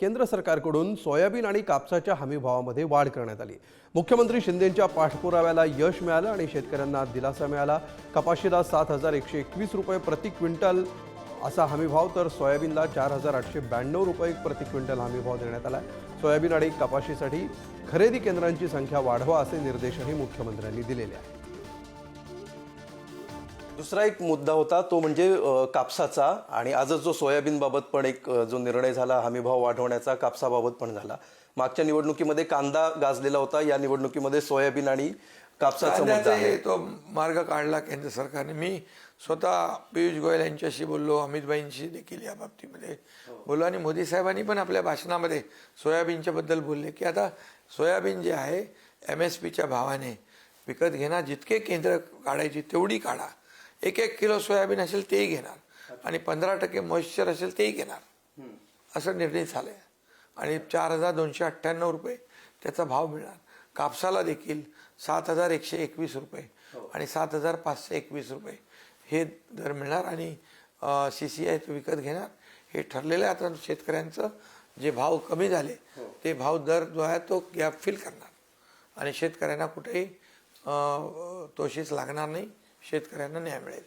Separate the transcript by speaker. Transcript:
Speaker 1: केंद्र सरकारकडून सोयाबीन आणि कापसाच्या हमीभावामध्ये वाढ करण्यात आली. मुख्यमंत्री शिंदेंच्या पाठपुराव्याला यश मिळालं आणि शेतकऱ्यांना दिलासा मिळाला. कपाशीला सात हजार एकशे एकवीस रुपये प्रति क्विंटल असा हमीभाव तर सोयाबीनला चार हजार आठशे ब्याण्णव रुपये प्रति क्विंटल हमीभाव देण्यात आला. सोयाबीन आणि कपाशीसाठी खरेदी केंद्रांची संख्या वाढवा असे निर्देशही मुख्यमंत्र्यांनी दिलेले आहेत. दुसरा एक मुद्दा होता तो म्हणजे कापसाचा आणि आजच जो सोयाबीन बाबत पण एक जो निर्णय झाला हमीभाव वाढवण्याचा कापसाबाबत पण झाला. मागच्या निवडणुकीमध्ये कांदा गाजलेला होता या निवडणुकीमध्ये सोयाबीन आणि कापसाचा मुद्दा
Speaker 2: कांद्याचा
Speaker 1: आहे.
Speaker 2: हे तो मार्ग काढला केंद्र सरकारने. मी स्वतः पियुष गोयल यांच्याशी बोललो अमितभाईंशी देखील या बाबतीमध्ये बोललो आणि मोदी साहेबांनी पण आपल्या भाषणामध्ये सोयाबीनच्या बद्दल बोलले की आता सोयाबीन जे आहे एम एस पीच्या भावाने विकत घेणार जितके केंद्र काढायची तेवढी काढा. एक एक किलो सोयाबीन असेल तेही घेणार. आणि पंधरा टक्के मॉइश्चर असेल तेही घेणार. असं निर्णय झालाय. आणि चार हजार दोनशे अठ्ठ्याण्णव रुपये त्याचा भाव मिळणार. कापसाला देखील सात हजार एकशे एकवीस रुपये आणि सात हजार पाचशे एकवीस रुपये हे दर मिळणार आणि सी सी आय विकत घेणार. हे ठरलेलं आहे आता शेतकऱ्यांचं. जे भाव कमी झाले ते भाव दर जो आहे तो गॅप फिल करणार. आणि शेतकऱ्यांना कुठेही तोशीच लागणार नाही. शेतकऱ्यांना न्याय मिळेल.